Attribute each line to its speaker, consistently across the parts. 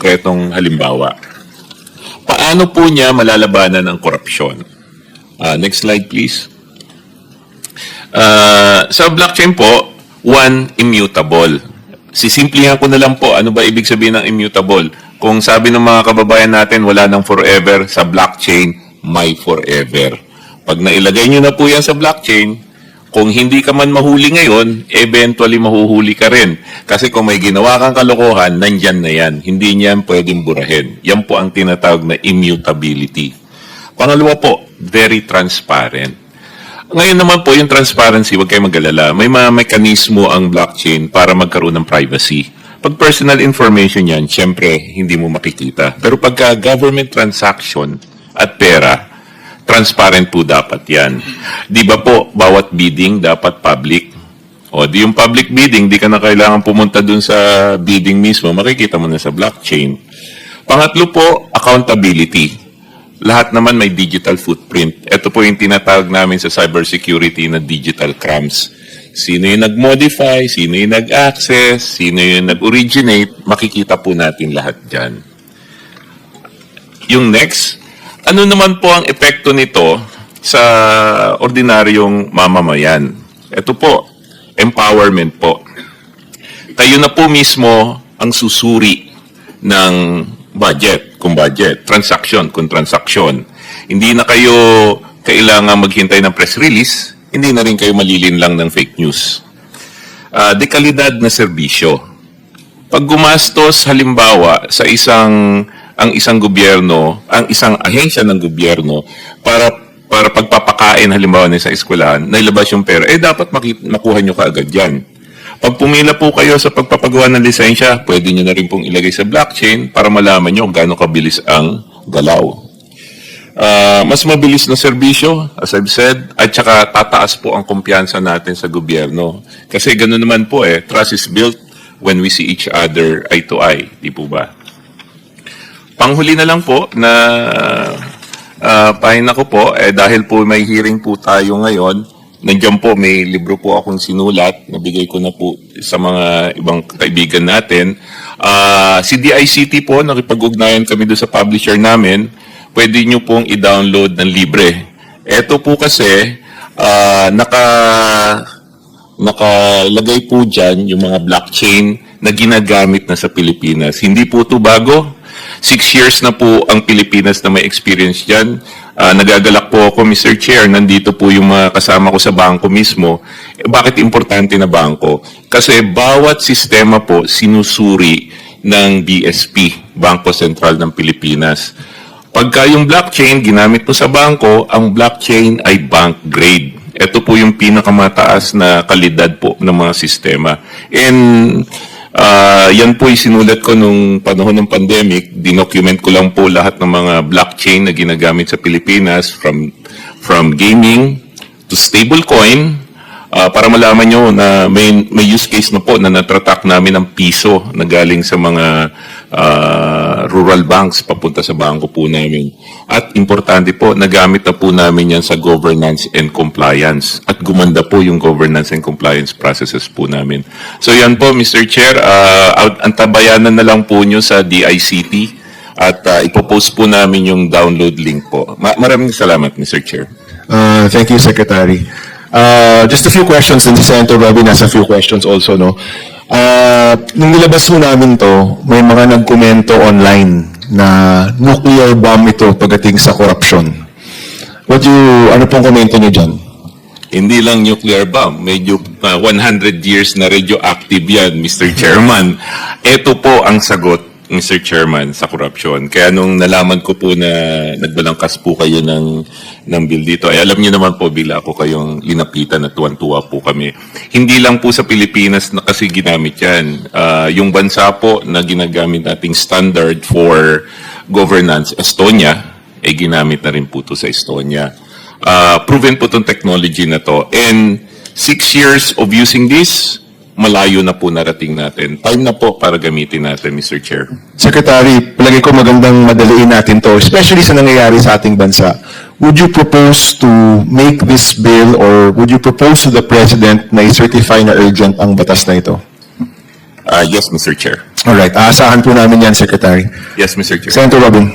Speaker 1: konkretong halimbawa. Paano po niya malalabanan ang korupsyon? Ah, next slide please. Ah, sa blockchain po, one, immutable. Sisimplihan ko na lang po, ano ba ibig sabihin ng immutable? Kung sabi ng mga kababayan natin, wala nang forever, sa blockchain, may forever. Pag nailagay nyo na po yan sa blockchain, kung hindi ka man mahuli ngayon, eventually mahuhuli ka rin. Kasi kung may ginawa kang kalokohan, nandyan na yan. Hindi niyan pwedeng burahin. Yan po ang tinatawag na immutability. Pangalawa po, very transparent. Ngayon naman po, yung transparency, huwag kayo mag-alala. May mga mekanismo ang blockchain para magkaroon ng privacy. Pag personal information yan, syempre, hindi mo makikita. Pero pagka government transaction at pera, transparent po dapat yan. Di ba po, bawat bidding dapat public? O di yung public bidding, di ka na kailangan pumunta dun sa bidding mismo, makikita mo na sa blockchain. Pangatlo po, accountability. Lahat naman may digital footprint. Ito po yung tinatawag namin sa cybersecurity na digital crumbs. Sino yung nag-modify, sino yung nag-access, sino yung nag-originate, makikita po natin lahat dyan. Yung next, ano naman po ang epekto nito sa ordinaryong mamamayan? Ito po, empowerment po. Kayo na po mismo ang susuri ng budget kung budget, transaction kung transaction. Hindi na kayo kailangan maghintay ng press release, hindi na rin kayo malilin lang ng fake news. Ah, dekalidad na serbisyo. Pag gumastos halimbawa sa isang ang isang gobyerno, ang isang ahensya ng gobyerno para para pagpapakain halimbawa na sa eskwelahan, nailabas yung pera, eh dapat makuha nyo kaagad yan. Pag pumila po kayo sa pagpapagawa ng lisensya, pwede nyo na rin pong ilagay sa blockchain para malaman nyo gaano kabilis ang galaw. Ah, mas mabilis na serbisyo, as I've said, at saka tataas po ang kumpiyansa natin sa gobyerno. Kasi ganoon naman po eh, trust is built when we see each other eye to eye, di po ba? Panghuli na lang po na uh, pahina ko po, eh, dahil po may hearing po tayo ngayon, nandiyan po may libro po akong sinulat, nabigay ko na po sa mga ibang kaibigan natin. Ah, si DICT po, nakipag-ugnayan kami doon sa publisher namin, pwede nyo pong i-download ng libre. Ito po kasi, ah, naka nakalagay po dyan yung mga blockchain na ginagamit na sa Pilipinas. Hindi po ito bago. Six years na po ang Pilipinas na may experience dyan. Ah, nagagalak po ako, Mr. Chair, nandito po yung mga kasama ko sa bangko mismo. Eh, bakit importante na bangko? Kasi bawat sistema po sinusuri ng BSP, Bangko Sentral ng Pilipinas. Pagka yung blockchain ginamit mo sa bangko, ang blockchain ay bank grade. Ito po yung pinakamataas na kalidad po ng mga sistema. And ah, yan po yung sinulat ko nung panahon ng pandemic. Dinocument ko lang po lahat ng mga blockchain na ginagamit sa Pilipinas from from gaming to stablecoin ah, para malaman nyo na may, may use case na po na natratak namin ang piso na galing sa mga ah, rural banks papunta sa bangko po namin. At importante po, nagamit na po namin yan sa governance and compliance. At gumanda po yung governance and compliance processes po namin. So yan po, Mr. Chair, uh, antabayanan na lang po nyo sa DICT at uh, ipopost po namin yung download link po. Ma- maraming salamat, Mr. Chair.
Speaker 2: Uh, thank you, Secretary. Uh, just a few questions, and si Senator Bobby nasa few questions also, no? Uh, nung nilabas mo namin to, may mga nagkomento online na nuclear bomb ito pagdating sa corruption. What you, ano pong komento niyo dyan?
Speaker 1: Hindi lang nuclear bomb, medyo uh, 100 years na radioactive yan, Mr. Chairman. Ito po ang sagot, Mr. Chairman, sa korupsyon. Kaya nung nalaman ko po na nagbalangkas po kayo ng, ng bill dito, ay alam niyo naman po bila ako kayong linapitan at tuwan-tuwa po kami. Hindi lang po sa Pilipinas na kasi ginamit yan. Ah, yung bansa po na ginagamit nating standard for governance, Estonia, ay ginamit na rin po to sa Estonia. Uh, proven po itong technology na to. And six years of using this, malayo na po narating natin. Time na po para gamitin natin, Mr. Chair.
Speaker 2: Secretary, palagi ko magandang madaliin natin to, especially sa nangyayari sa ating bansa. Would you propose to make this bill or would you propose to the President na i-certify na urgent ang batas na ito?
Speaker 1: Uh, yes, Mr. Chair.
Speaker 2: Alright, aasahan po namin yan, Secretary.
Speaker 1: Yes, Mr. Chair.
Speaker 2: Senator Robin.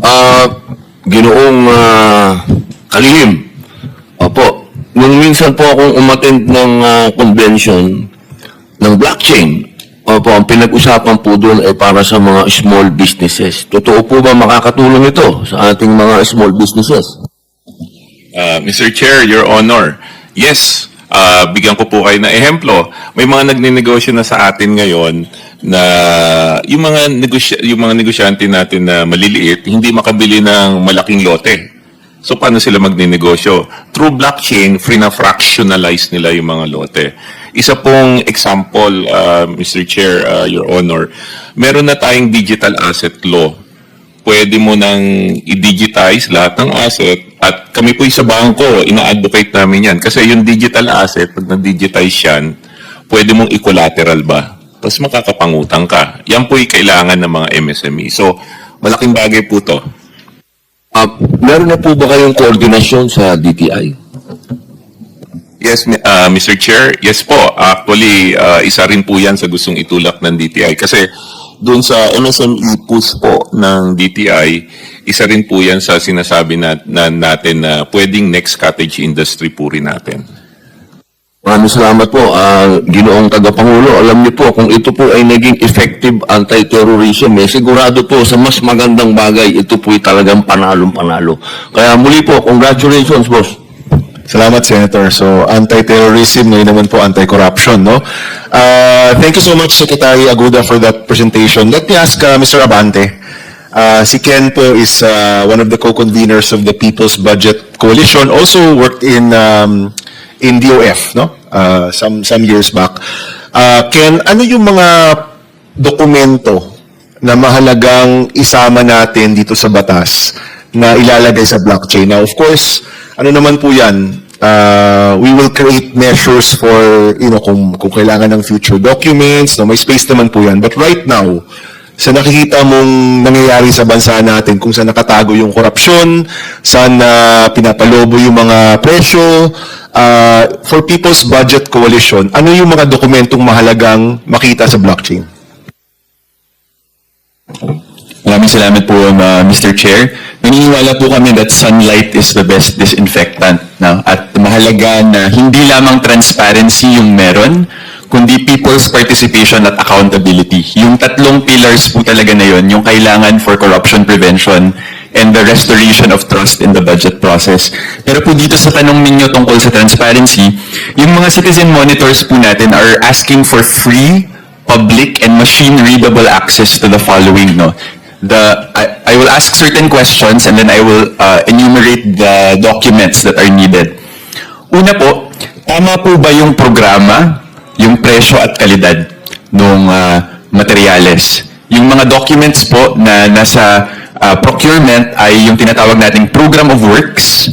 Speaker 3: Ah, ginoong ah, kalihim. Nung minsan po akong umattend ng ah, convention ng blockchain, opo, ang pinag-usapan po doon ay para sa mga small businesses. Totoo po ba makakatulong ito sa ating mga small businesses?
Speaker 1: Uh, Mr. Chair, Your Honor, yes, uh, bigyan ko po kayo ng ehemplo. May mga nagninegosyo na sa atin ngayon na yung mga negosya, yung mga negosyante natin na maliliit, hindi makabili ng malaking lote. So paano sila magninegosyo? Through blockchain, free na fractionalize nila yung mga lote. Isa pong example, uh, Mr. Chair, uh, Your Honor, meron na tayong digital asset law pwede mo nang i-digitize lahat ng asset at kami po sa bangko, ina-advocate namin yan. Kasi yung digital asset, pag na-digitize yan, pwede mong i-collateral ba? Tapos makakapangutang ka. Yan po yung kailangan ng mga MSME. So, malaking bagay po to.
Speaker 3: Ah, meron na po ba kayong koordinasyon sa DTI?
Speaker 1: Yes, uh, Mr. Chair. Yes po. Actually, uh, isa rin po yan sa gustong itulak ng DTI. Kasi doon sa MSME push po ng DTI, isa rin po yan sa sinasabi na, na natin na pwedeng next cottage industry po rin natin.
Speaker 3: Maraming salamat po, ah, Ginoong Tagapangulo. Alam niyo po, kung ito po ay naging effective anti-terrorism, eh, sigurado po sa mas magandang bagay, ito po ay talagang panalong-panalo. Kaya muli po, congratulations, boss.
Speaker 2: Salamat, Senator. So, anti-terrorism, ngayon naman po anti-corruption, no? Uh, thank you so much, Secretary Aguda, for that presentation. Let me ask uh, Mr. Abante. Uh, si Ken po is uh, one of the co-conveners of the People's Budget Coalition, also worked in um, in DOF, no? Uh, some some years back. Uh, Ken, ano yung mga dokumento na mahalagang isama natin dito sa batas na ilalagay sa blockchain. Now, of course, ano naman po yan, uh, we will create measures for, you know, kung, kung kailangan ng future documents, no, may space naman po yan. But right now, sa nakikita mong nangyayari sa bansa natin, kung saan nakatago yung korupsyon, saan na pinapalobo yung mga presyo, uh, for People's Budget Coalition, ano yung mga dokumentong mahalagang makita sa blockchain?
Speaker 4: Maraming salamat po, uh, Mr. Chair. Naniniwala po kami that sunlight is the best disinfectant. No? At mahalaga na hindi lamang transparency yung meron, kundi people's participation at accountability. Yung tatlong pillars po talaga na yun, yung kailangan for corruption prevention and the restoration of trust in the budget process. Pero po dito sa tanong ninyo tungkol sa transparency, yung mga citizen monitors po natin are asking for free public and machine-readable access to the following, no? The, I, I will ask certain questions and then I will uh, enumerate the documents that are needed. Una po, tama po ba yung programa, yung presyo at kalidad ng materyales? Yung mga documents po na nasa uh, procurement ay yung tinatawag nating Program of Works,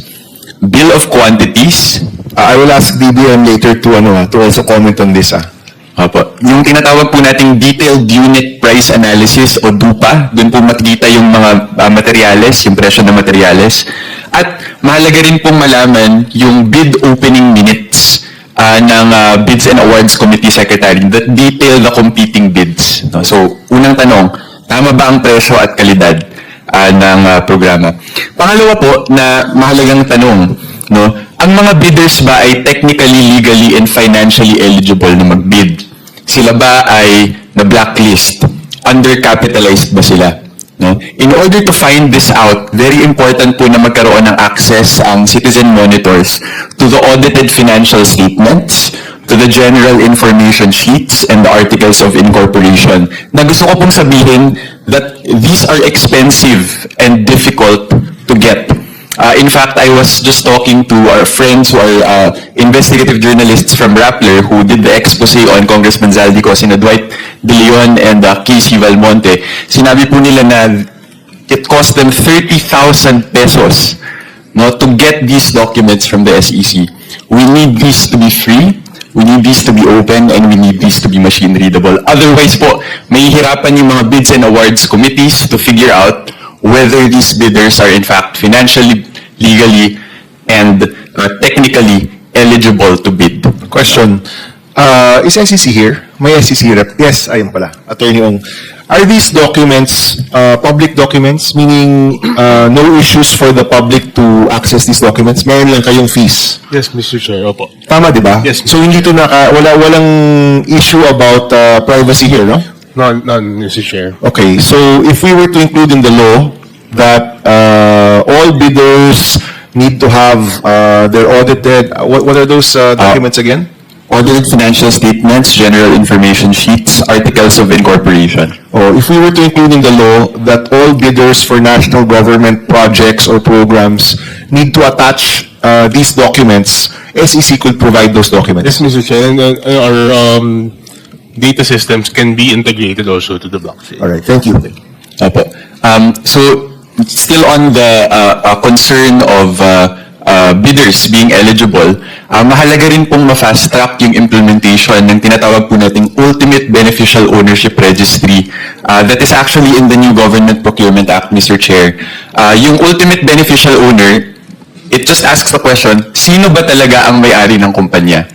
Speaker 4: Bill of Quantities,
Speaker 2: Uh, I will ask DBM later to, ano, ah, to also comment on this. Ah.
Speaker 4: Opo. Yung tinatawag po nating Detailed Unit Price Analysis o DUPA, doon po makikita yung mga uh, materyales, yung presyo ng materyales. At mahalaga rin pong malaman yung bid opening minutes uh, ng uh, Bids and Awards Committee Secretary that detail the competing bids. No? So, unang tanong, tama ba ang presyo at kalidad uh, ng uh, programa? Pangalawa po na mahalagang tanong, no? Ang mga bidders ba ay technically, legally, and financially eligible na mag-bid? Sila ba ay na-blacklist? Undercapitalized ba sila? No? In order to find this out, very important po na magkaroon ng access ang citizen monitors to the audited financial statements, to the general information sheets, and the articles of incorporation. Na gusto ko pong sabihin that these are expensive and difficult to get. Uh, in fact, I was just talking to our friends who are uh, investigative journalists from Rappler who did the expose on Congressman Zaldico, sina Dwight De Leon and uh, Casey Valmonte. Sinabi po nila na it cost them 30,000 pesos no, to get these documents from the SEC. We need these to be free, we need these to be open, and we need these to be machine readable. Otherwise po, may hirapan yung mga bids and awards committees to figure out whether these bidders are in fact financially, legally, and uh, technically eligible to bid.
Speaker 2: Question. Uh, is SEC here? May SEC rep? Yes, ayun pala. Attorney Ong. Are these documents, uh, public documents, meaning uh, no issues for the public to access these documents? Meron lang kayong fees.
Speaker 5: Yes, Mr. Chair. Opo.
Speaker 2: Tama, di ba?
Speaker 5: Yes.
Speaker 2: So, hindi to naka, wala, walang issue about uh, privacy here, no?
Speaker 5: None, none, Mr. Chair.
Speaker 2: Okay, so if we were to include in the law that uh, all bidders need to have uh, their audited, uh, what, what are those uh, documents again?
Speaker 4: Audited financial statements, general information sheets, articles of incorporation.
Speaker 2: Or if we were to include in the law that all bidders for national government projects or programs need to attach uh, these documents, SEC could provide those documents.
Speaker 5: Yes, Mr. Chair. And uh, our um, data systems can be integrated also to the blockchain.
Speaker 2: All right, thank you.
Speaker 4: Opo. Um, so, still on the uh, uh, concern of uh, uh, bidders being eligible, uh, mahalaga rin pong ma-fast track yung implementation ng tinatawag po nating Ultimate Beneficial Ownership Registry uh, that is actually in the new Government Procurement Act, Mr. Chair. Uh, yung Ultimate Beneficial Owner, it just asks the question, sino ba talaga ang may-ari ng kumpanya?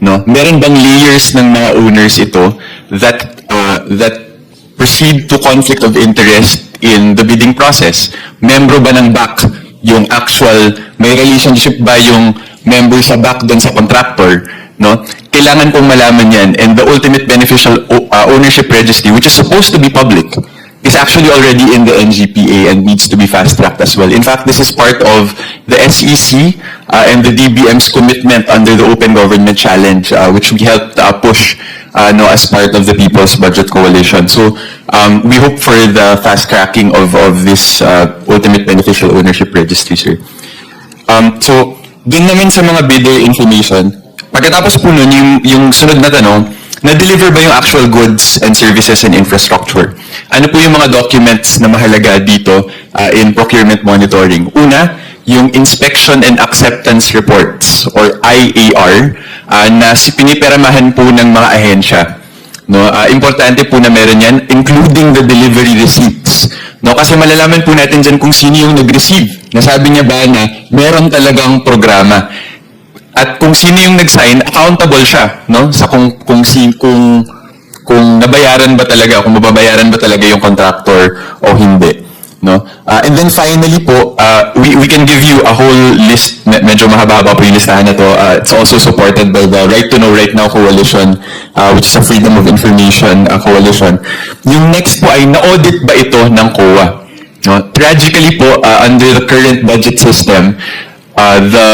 Speaker 4: No? Meron bang layers ng mga owners ito that uh, that proceed to conflict of interest in the bidding process? Membro ba ng back yung actual, may relationship ba yung member sa back doon sa contractor? No? Kailangan pong malaman yan. And the ultimate beneficial uh, ownership registry, which is supposed to be public, is actually already in the NGPA and needs to be fast-tracked as well. In fact, this is part of the SEC uh, and the DBM's commitment under the Open Government Challenge, uh, which we helped uh, push uh, no, as part of the People's Budget Coalition. So um, we hope for the fast-tracking of, of this uh, Ultimate Beneficial Ownership Registry, sir. Um, so, dun naman sa mga bidder information, pagkatapos po nun, yung, yung sunod na tanong, na-deliver ba yung actual goods and services and infrastructure? Ano po yung mga documents na mahalaga dito uh, in procurement monitoring? Una, yung Inspection and Acceptance Reports or IAR uh, na si piniperamahan po ng mga ahensya. No, ah, importante po na meron yan, including the delivery receipts. No, kasi malalaman po natin dyan kung sino yung nag-receive. Nasabi niya ba na meron talagang programa. At kung sino yung nag-sign, accountable siya, no? Sa kung kung si kung kung nabayaran ba talaga, kung mababayaran ba talaga yung contractor o hindi, no? Ah, and then finally po, ah, we we can give you a whole list, me- medyo mahaba-haba po yung listahan na to. Ah, it's also supported by the Right to Know Right Now Coalition, ah, which is a Freedom of Information ah, coalition. Yung next po ay na-audit ba ito ng COA? No? Tragically po, uh, under the current budget system, uh, the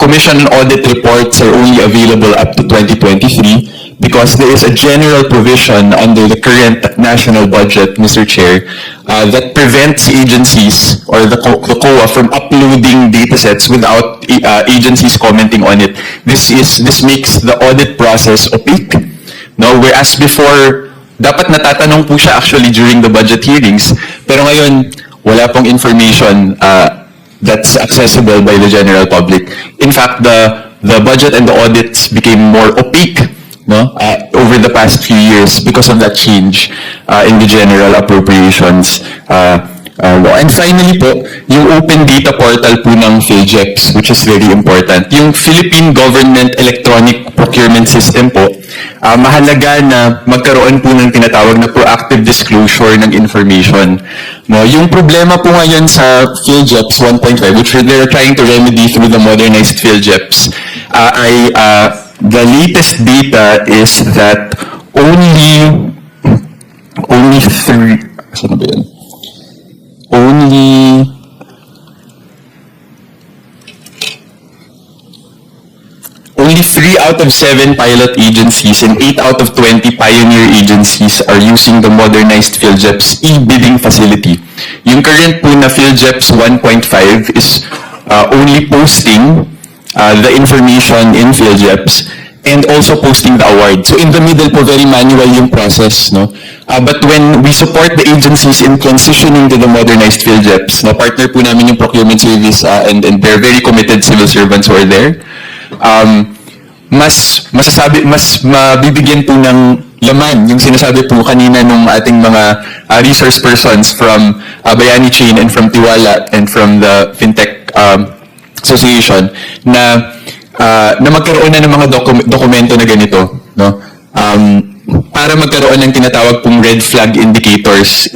Speaker 4: Commission and Audit reports are only available up to 2023 because there is a general provision under the current national budget, Mr. Chair, uh, that prevents agencies or the, Co- the COA from uploading datasets without uh, agencies commenting on it. This is this makes the audit process opaque. No, whereas before, dapat natatanong po siya actually during the budget hearings, pero ngayon, wala pong information uh, that's accessible by the general public. In fact, the the budget and the audits became more opaque no, uh, over the past few years because of that change uh, in the general appropriations uh, uh, law. And finally po, yung open data portal po ng PhilJeps, which is very important. Yung Philippine Government Electronic Procurement System po, ah, mahalaga na magkaroon po ng tinatawag na proactive disclosure ng information. No, yung problema po ngayon sa PhilJeps 1.5, which they're trying to remedy through the modernized PhilJeps, ah, ay ah, the latest data is that only only three, saan ba yun? Only only three out of seven pilot agencies and eight out of 20 pioneer agencies are using the modernized PhilJeps e-bidding facility. Yung current po na PhilJeps 1.5 is uh, only posting uh, the information in PhilJeps and also posting the award. So in the middle po, very manual yung process, no? Uh, but when we support the agencies in transitioning to the modernized PhilJeps, no, partner po namin yung procurement service uh, and, and they're very committed civil servants who are there. Um, mas masasabi, mas mabibigyan po ng laman yung sinasabi po kanina nung ating mga uh, resource persons from uh, Bayani Chain and from Tiwala and from the FinTech um, Association na ah, na magkaroon na ng mga dokum- dokumento na ganito, no? Um, para magkaroon ng tinatawag pong red flag indicators